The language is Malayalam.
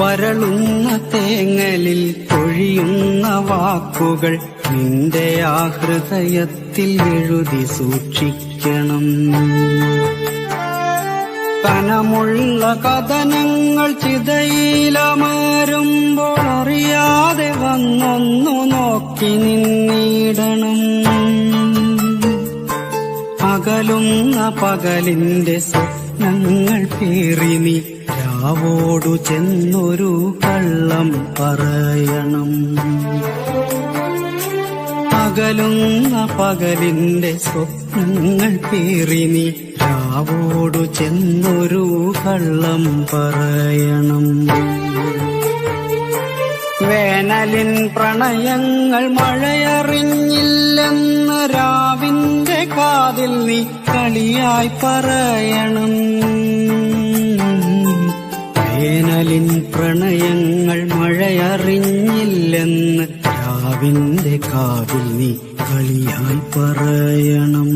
വരളുന്ന തേങ്ങലിൽ പൊഴിയുന്ന വാക്കുകൾ നിന്റെ ആ ഹൃദയത്തിൽ എഴുതി സൂക്ഷിക്കണം. കനമുള്ള കഥനങ്ങൾ ചിതയിലമാരുമ്പോൾ അറിയാതെ വന്നൊന്നു നോക്കി നിന്നിടണം. അകലുന്ന പകലിന്റെ സ്വപ്നങ്ങൾ പേറി നീ രാവോടു ചെന്നൊരു കള്ളം പറയണം. അകലുന്ന പകലിന്റെ സ്വപ്നങ്ങൾ പേറിനി രാവോടു ചെന്നൊരു കള്ളം പറയണം. വേനലിൻ പ്രണയങ്ങൾ മഴയറിഞ്ഞില്ലെന്ന് രാവിന്റെ കാതിൽ നീ കളിയായി പറയണം. വേനലിൻ പ്രണയങ്ങൾ മഴയറിഞ്ഞില്ലെന്ന് രാവിന്റെ കാതിൽ നീ കളിയായി പറയണം.